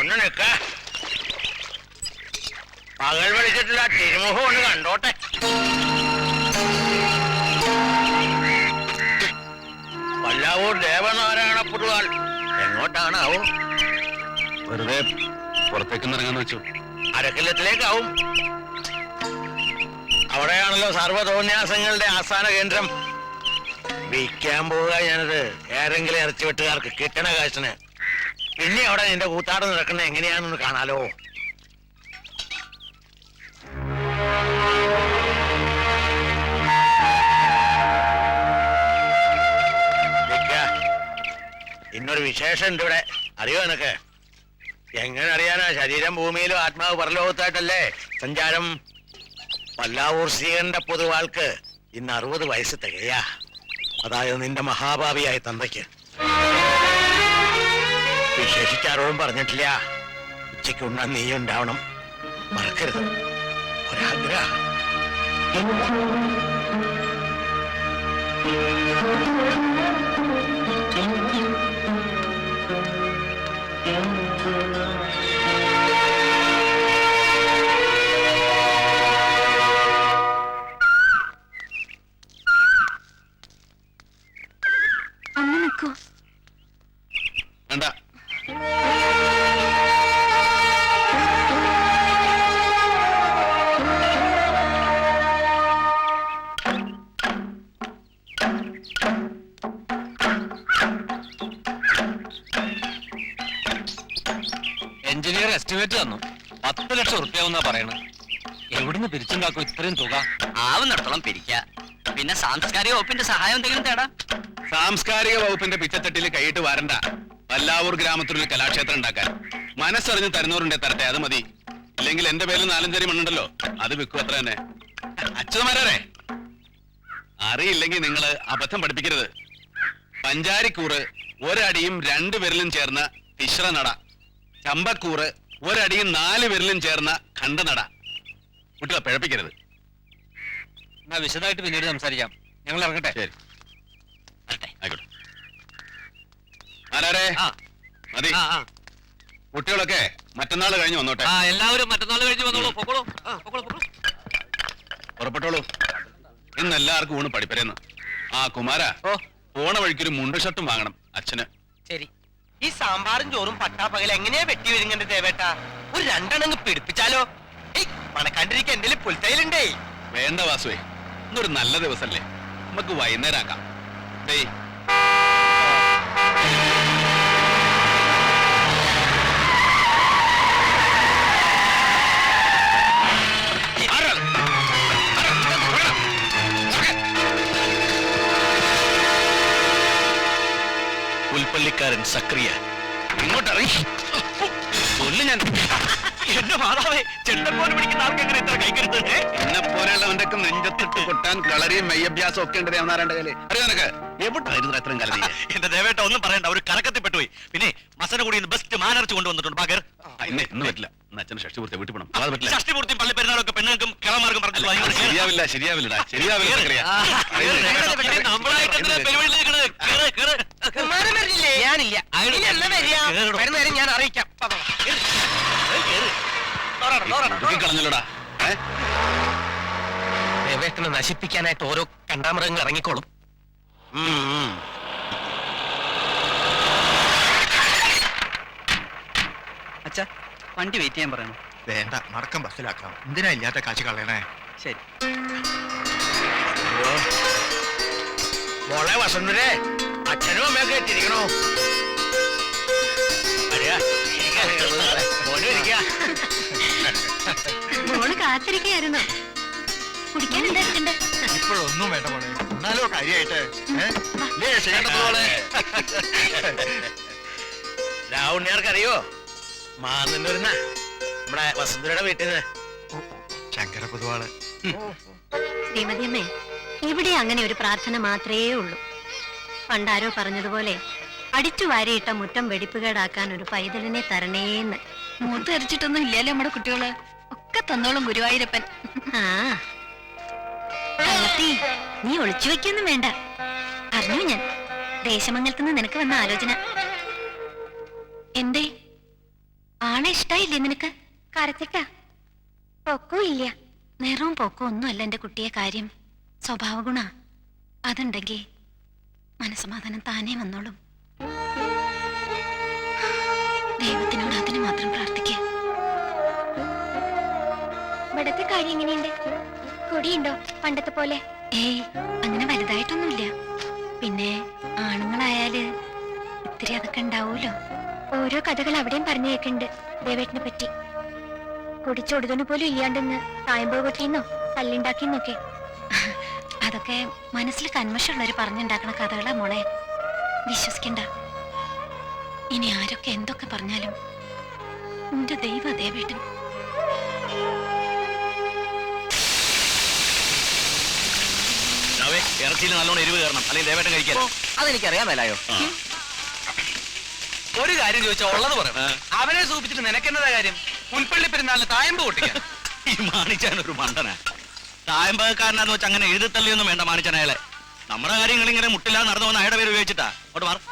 ഒന്ന് നിക്ക പകൽ വിളിച്ചിട്ടില്ല തിരുമുഖം ഒന്ന് കണ്ടോട്ടെ. പല്ലാവൂർ ദേവനാരായണ പുതുവാൾ എങ്ങോട്ടാണാവും? വെറുതെ പുറത്തേക്ക് ഇറങ്ങാന്ന് വെച്ചു. അരക്കില്ലത്തിലേക്കാവും. അവിടെയാണല്ലോ സർവതോന്യാസങ്ങളുടെ ആസ്ഥാന കേന്ദ്രം. വിൽക്കാൻ പോവുക ഞാനത്. ഏതെങ്കിലും ഇറച്ചി വെട്ടുകാർക്ക് കിട്ടണ കാശിന്. പിന്നെ അവിടെ നിന്റെ കൂത്താട് നടക്കുന്നത് എങ്ങനെയാണെന്ന് കാണാലോ. ഇന്നൊരു വിശേഷം ഉണ്ട് ഇവിടെ. അറിയോ എനക്ക് എങ്ങനെ അറിയാനാ? ശരീരം ഭൂമിയിലും ആത്മാവ് പരലോകത്തായിട്ടല്ലേ? സഞ്ചാരം പല്ലാവൂർ ശ്രീകണ്ഠ പൊതുവാൾക്ക് ഇന്ന് അറുപത് വയസ്സ് തികയാ. അതായത് നിന്റെ മഹാഭാവിയായ തന്തയ്ക്ക്. വിശേഷിച്ചാരോടും പറഞ്ഞിട്ടില്ല. ഉച്ചയ്ക്ക് ഉണ്ണ നീ ഉണ്ടാവണം മറക്കരുത്. ഒരാഗ്രഹം. എസ്റ്റിമേറ്റ് തന്നു. പത്ത് ലക്ഷം ഉറുപ്പ്യാവുന്നാ പറയണ. എവിടുന്ന് പിരിച്ചുണ്ടാക്കും ഇത്രയും തുക? ആവുന്നിടത്തോളം പിരിക്ക. പിന്നെ സാംസ്കാരിക വകുപ്പിന്റെ സഹായം എന്തെങ്കിലും തേടാം. സാംസ്കാരിക വകുപ്പിന്റെ പിച്ചത്തട്ടിൽ കൈയിട്ട് വരണ്ട. വല്ലാവൂർ ഗ്രാമത്തിലൊരു കലാക്ഷേത്രം ഉണ്ടാക്കാൻ. മനസ്സറിഞ്ഞ് തരുന്നവരുണ്ടേ തരട്ടെ അത് മതി. ഇല്ലെങ്കിൽ എന്റെ പേരിൽ നാലഞ്ചരി മണ്ണുണ്ടല്ലോ. അത് വിൽക്കും അത്ര തന്നെ. അച്ഛനമാരെ അറിയില്ലെങ്കിൽ നിങ്ങൾ അബദ്ധം പഠിപ്പിക്കരുത്. പഞ്ചാരിക്കൂറ് ഒരടിയും രണ്ടു വിരലും ചേർന്ന തിശ്ര നട. ചമ്പക്കൂറ് ഒരടിയും നാല് വിരലും ചേർന്ന ഖണ്ഡനട കുട്ടികളെ പിഴപ്പിക്കരുത്. എന്നാ വിശദമായിട്ട് പിന്നീട് സംസാരിക്കാം. ഞങ്ങൾ ഇറങ്ങട്ടെ. ശരി. ആയിക്കോട്ടെ. ആരാരെ? ആ. മതി. ആ, ആ. കുട്ടികളൊക്കെ മറ്റന്നാൾ കഴിഞ്ഞ് വന്നോട്ടെ. ആ എല്ലാവരും മറ്റന്നാൾ കഴിഞ്ഞ് വന്നോളൂ. പൊക്കോളൂ. ആ, പൊക്കോളൂ പൊക്കോളൂ. പുറപ്പെട്ടോളൂ. ഇന്ന് എല്ലാവർക്കും ഊണ് പഠിപ്പരേന്ന്. ആ കുമാര ഓ. പോണ വഴിക്കൊരു മുണ്ട് ഷർട്ടും വാങ്ങണം അച്ഛന്. ശരി. ഈ സാമ്പാറും ചോറും പട്ടാപ്പകൽ എങ്ങനെയാ വെട്ടി വരുന്നുണ്ട് ദേവേട്ട? ഒരു രണ്ടെണ്ണങ്ങ് പിടിപ്പിച്ചാലോ? മണക്കാണ്ടിരിക്ക എന്തെങ്കിലും എന്റെ പുൽത്തയിലുണ്ടേ വേണ്ട വാസുവേ ഇന്നൊരു നല്ല ദിവസല്ലേ. നമുക്ക് വൈകുന്നേരം ആക്കാം. ഡേയ് സക്രിയ. ഇങ്ങോട്ട് ഇറങ്ങി കൊല്ലു ഞാൻ. എന്റെ മാതാവേ ചെണ്ടപ്പോന് പിടിക്കുന്ന ആൾക്കെങ്ങനെ ഇത്ര കൈക്കരുത് എന്നെ പോലെയുള്ളവന്റെ നെഞ്ചത്തിട്ട് കൊട്ടാൻ കളരിയും മെയ്യഭ്യാസം ഒക്കെ ഉണ്ട് രാമനാരായണന്റെ കയ്യിൽ. അറിയോ നിനക്ക്? എവിടായിരുന്നു അത്രയും കലരി എന്റെ ദേവേട്ട ഒന്നും പറയണ്ട. ഒരു കറക്കത്തിൽ പെട്ടുപോയി. പിന്നെ മസന കൂടി ബെസ്റ്റ് മാനർച്ച് കൊണ്ടുവന്നിട്ടുണ്ട്. ഇന്ന് പറ്റില്ല. ഇന്ന് അച്ഛന് പൂർത്തി വീട്ടിൽ പോകണം അത് പറ്റില്ല. പള്ളി പെരുന്നാളൊക്കെ പെണ്ണുങ്ങൾക്കും കിളമാർക്കും ശരിയാവില്ല വരുന്നേരം ഞാൻ അറിയിക്കാം. കളഞ്ഞല്ലോടാ. ഏ? ദേവേട്ടനെ നശിപ്പിക്കാനായിട്ട് ഓരോ കണ്ടാമൃഗങ്ങൾ ഇറങ്ങിക്കോളും. അച്ഛാ വണ്ടി വെയിറ്റ് ചെയ്യാൻ പറയണം. വേണ്ട മടക്കം ബസ്സിലാക്കാം എന്തിനാ ഇല്ലാത്ത കാശ് കളയണേ? ശരി. മോളെ വസന്തരെ അച്ഛനും അമ്മയൊക്കെ എത്തിയിരിക്കണോ? മോൾ കാത്തിരിക്കയായിരുന്നു കുടിക്കാൻ എന്താ ഇപ്പോഴൊന്നും വേണ്ട മോളെ. എന്നാലോ കാര്യായിട്ട്. രാവുണ്ണിയാർക്കറിയോ? വരുന്ന നമ്മുടെ വസുന്ധരയുടെ വീട്ടിൽ നിന്ന് ശങ്കര പൊതുവാൾ ശ്രീമതി അമ്മേ ഇവിടെ അങ്ങനെ ഒരു പ്രാർത്ഥന മാത്രമേ ഉള്ളൂ. പണ്ടാരോ പറഞ്ഞതുപോലെ അടിച്ചു വാരിയിട്ട മുറ്റം വെടിപ്പുകേടാക്കാൻ ഒരു പൈതലിനെ തരണേന്ന്. മൂത്ത് എറിച്ചിട്ടൊന്നും ഇല്ലല്ലോ നമ്മുടെ കുട്ടികൾ? ഒക്കെ തന്നോളും ഗുരുവായൂരപ്പൻ. ആ. കള്ളത്തി, നീ ഒളിച്ചു വെക്കൊന്നും വേണ്ട. അറിഞ്ഞു ഞാൻ? ദേശമംഗലത്ത് നിന്ന് നിനക്ക് വന്ന ആലോചന. എന്തേ? ആണെ ഇഷ്ടായില്ലേ നിനക്ക്? കരച്ചിട്ടാ. പൊക്കവും ഇല്ല. നിറവും പൊക്കവും ഒന്നുമല്ല എന്റെ കുട്ടിയെ കാര്യം. സ്വഭാവ ഗുണ അതുണ്ടെങ്കിൽ മനസമാധാനം താനേ വന്നോളും. കാര്യം എങ്ങനെയുണ്ട്? കൊടിയുണ്ടോ പണ്ടത്തെ പോലെ? ഏയ് അങ്ങനെ വലുതായിട്ടൊന്നുമില്ല. പിന്നെ ആണുങ്ങളായാൽ ഇത്തിരി അതൊക്കെ ഉണ്ടാവൂലോ? ഓരോ കഥകൾ അവിടെയും പറഞ്ഞു കേൾക്കുന്നുണ്ട് ദേവേട്ടിനെ പറ്റി. കുടിച്ചൊടുതന് പോലും ഇല്ലാണ്ടെന്ന് തായമ്പോ കൊട്ടിന്നോ കല്ലുണ്ടാക്കിന്നൊക്കെ അതൊക്കെ മനസ്സിൽ കന്മഷമുള്ളവർ പറഞ്ഞുണ്ടാക്കുന്ന കഥകളാ മോളെ. വിശ്വസിക്കണ്ട. ഇനി ആരൊക്കെ എന്തൊക്കെ പറഞ്ഞാലും എന്റെ ദൈവ ദേവേട്ടൻ ഇറച്ചിയിൽ നല്ലോണം എരിവ് കയറണം. അല്ലെങ്കിൽ ദേവേട്ടൻ കഴിക്കാൻ. അതെനിക്കറിയാൻ മേലായോ ഒരു കാര്യം ചോദിച്ചാ ഉള്ളത് പറ അവനെ സൂപ്പിച്ചിട്ട് നിനക്കെന്നതാ കാര്യം? പുൽപ്പള്ളി പെരുന്നാളിന് തായമ്പ് പൊട്ടിക്കാൻ. ഈ മാണിച്ചാൻ ഒരു മണ്ടന. തായമ്പകക്കാരനാന്ന് വെച്ച് അങ്ങനെ എഴുതിത്തള്ളിയൊന്നും വേണ്ട മാണിച്ചാൻ അയാളെ നമ്മുടെ കാര്യങ്ങൾ ഇങ്ങനെ മുട്ടില്ലാതെ നടന്നു വന്ന അയാളുടെ പേര് ഉപയോഗിച്ചിട്ടാ. അവിടെ മാറും.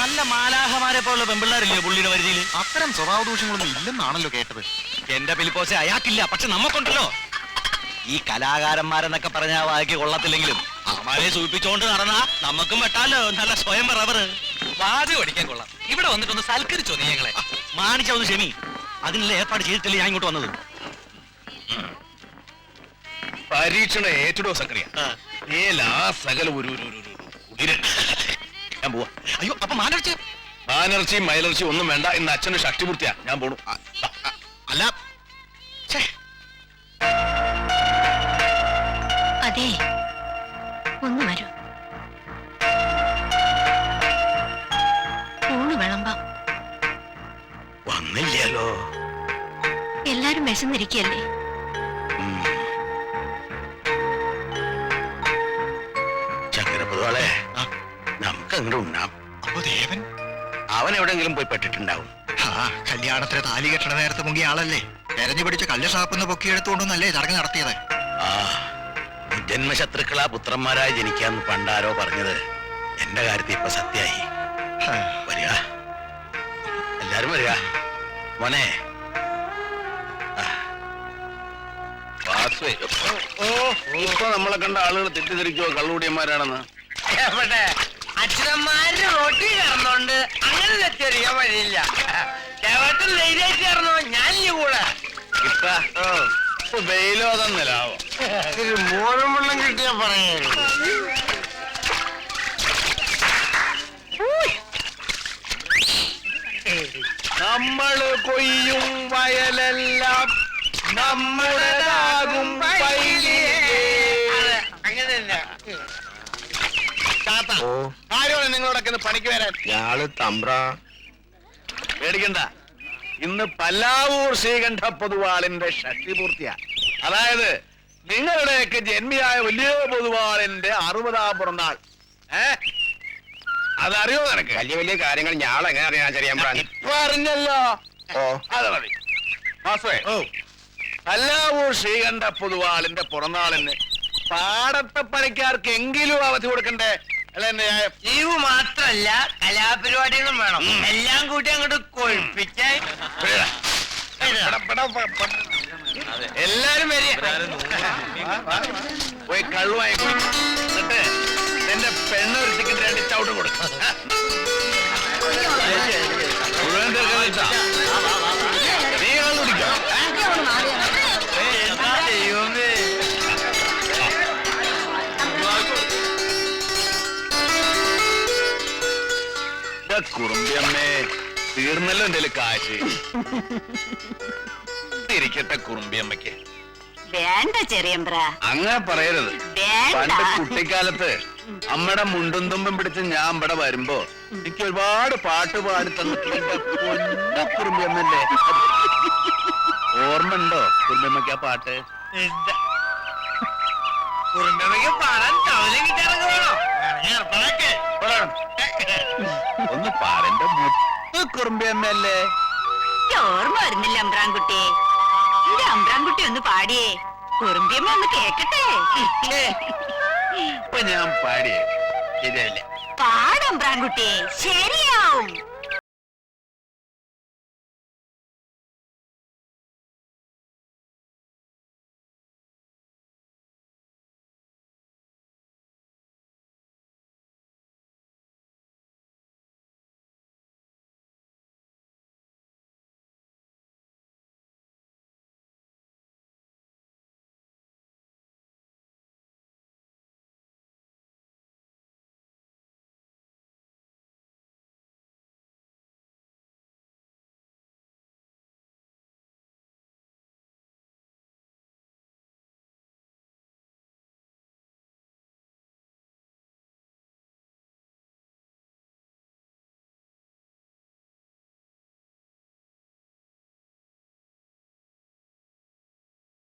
നല്ല മാലാഹമാരെ പോലുള്ള പെമ്പിള്ളാരില്ലേ പുള്ളിയുടെ പരിധിയിൽ അത്തരം സ്വഭാവ ദൂഷ്യങ്ങളൊന്നും ഇല്ലെന്നാണല്ലോ കേട്ടത്. എന്റെ പിലിപ്പോസെ അയാൾക്കില്ല പക്ഷെ നമുക്കുണ്ടല്ലോ ഈ കലാകാരന്മാരെന്നൊക്കെ പറഞ്ഞ ആ വായിക്ക് കൊള്ളത്തില്ലെങ്കിലും. അമ്മാരെ സൂചിപ്പിച്ചോണ്ട് നടന്നാ നമുക്കും വെട്ടാലോ. നല്ല സ്വയം റബർ വാചകം അടിക്കാൻ കൊള്ളാം. ഇവിടെ വന്നിട്ടൊന്ന് സൽക്കരിച്ചോ നീ ഞങ്ങളെ. മാണിച്ച ഒന്ന് ക്ഷമി. അതിനുള്ള ഏർപ്പാട് ചെയ്തിട്ടില്ല ഞാൻ ഇങ്ങോട്ട് വന്നത്? പരീക്ഷണ ഏറ്റടോ സക്രിയ? സകല ഒരു. ഞാൻ പോവാ. അയ്യോ അപ്പൊ മാനർച്ചി? മാനർച്ചി മൈലർച്ചി ഒന്നും വേണ്ട. ഇന്ന് അച്ഛന് ശക്തിപൂർത്തിയാ ഞാൻ പോണു. അല്ല അതെ. ഒന്ന് വരൂ. ഊണ് വിളമ്പാം. വന്നില്ലല്ലോ. എല്ലാരും വിശന്നിരിക്കല്ലേ? ചങ്കരപ്പുതുവാളെ നമുക്ക് അങ്ങോട്ട് ഉണ്ണാം. അപ്പൊ ദേവൻ? അവൻ എവിടെങ്കിലും പോയി പെട്ടിട്ടുണ്ടാവും. ആ കല്യാണത്തിന് താലി കെട്ടണ നേരത്തെ മുങ്ങിയ ആളല്ലേ? തെരഞ്ഞു പിടിച്ച കല്ല് ഷാപ്പിന്ന് പൊക്കിയെടുത്തുകൊണ്ടൊന്നല്ലേ ചടങ്ങ് നടത്തിയത്? ആ. ജന്മശത്രുക്കളാ പുത്രന്മാരായി ജനിക്കാന്ന് പണ്ടാരോ പറഞ്ഞത്. എന്റെ കാര്യത്തിൽ ഇപ്പൊ സത്യായി ഹാ. വരിക. എല്ലാരും വരിക. മോനെ. ഇപ്പൊ നമ്മളെ കണ്ട ആളുകൾ തെറ്റിദ്ധരിക്കുവോ? കള്ളുകൂടിയന്മാരാണെന്ന്. അച്ഛനമാരുടെ അച്ഛനന്മാര് റോട്ടി കറന്നോണ്ട് അങ്ങനെ തെറ്ററിയാൻ വഴിയില്ല. കേവട്ടം ധൈര്യമായിട്ട് കറന്നോ ഞാൻ കൂടെ. വെയിലോ തന്നിലാവോ മോഴും വെള്ളം കിട്ടിയാ പറയേ. നമ്മൾ കൊയ്യും വയലെല്ലാം നമ്മുടേതാകും ആരോടെ നിങ്ങളോടൊക്കെ പണിക്ക് വരാൻ. ഞാൾ തമ്പ്ര. പേടിക്കണ്ട. ഇന്ന് പല്ലാവൂർ ശ്രീകണ്ഠ പൊതുവാളിന്റെ ഷഷ്ടിപൂർത്തിയാ അതായത് നിങ്ങളുടെയൊക്കെ ജന്മിയായ വലിയ പൊതുവാളിന്റെ അറുപതാം പിറന്നാൾ. ഏ? അതറിയോ നിനക്ക്? വലിയ വലിയ കാര്യങ്ങൾ ഞാൾ എങ്ങനെ അറിയാൻ ചെറിയാൻ ഇപ്പൊ അറിഞ്ഞല്ലോ. ഓ. അത് മതി. മാസേ ഓ. പല്ലാവൂർ ശ്രീകണ്ഠ പൊതുവാളിന്റെ പിറന്നാളിന് പാടത്തെ പണിക്കാർക്ക് എങ്കിലും അവധി കൊടുക്കണ്ടേ? ലീവ് മാത്രല്ല കലാപരിപാടികളും വേണം. എല്ലാം കൂട്ടി അങ്ങോട്ട് പെ- എല്ലാരും വരിക. പോയി കള്ളുമായി എന്നിട്ട് എന്റെ പെണ്ണൊരുത്തിക്ക് രണ്ട് ചവിട്ട് കൊടുക്കും. മുഴുവൻ തീർക്കാൻ കുറുമ്പിയമ്മേ തീർന്നല്ലോ എന്റെ കാശ് ഇരിക്കട്ടെ കുറുമ്പിയമ്മയ്ക്ക്. വേണ്ട ചെറിയമ്പ്ര. അങ്ങനെ പറയരുത്. പണ്ട് കുട്ടിക്കാലത്ത് അമ്മയുടെ മുണ്ടും തുമ്പും പിടിച്ച് ഞാൻ ഇവിടെ വരുമ്പോ എനിക്ക് ഒരുപാട് പാട്ട് പാടി തന്നിട്ടുണ്ട് കുറുമ്പിയമ്മല്ലേ? ഓർമ്മ ഉണ്ടോ കുറുമ്പിയമ്മയ്ക്ക് ആ പാട്ട്? കുറുമ്പിയമ്മക്ക് പാടാൻ തവലം കിട്ടാനൊക്കെ വേണോ. ഒന്ന് പാരന്റെ മുത്ത് കുറുമ്പിയമ്മല്ലേ ഓർമ്മ വരുന്നില്ല അമ്പ്രാൻകുട്ടി. എന്റെ അമ്പ്രാൻകുട്ടി ഒന്ന് പാടിയേ. കുറുമ്പിയമ്മ ഒന്ന് കേക്കട്ടെ. ഞാൻ പാടിയേ. ശരിയാവും.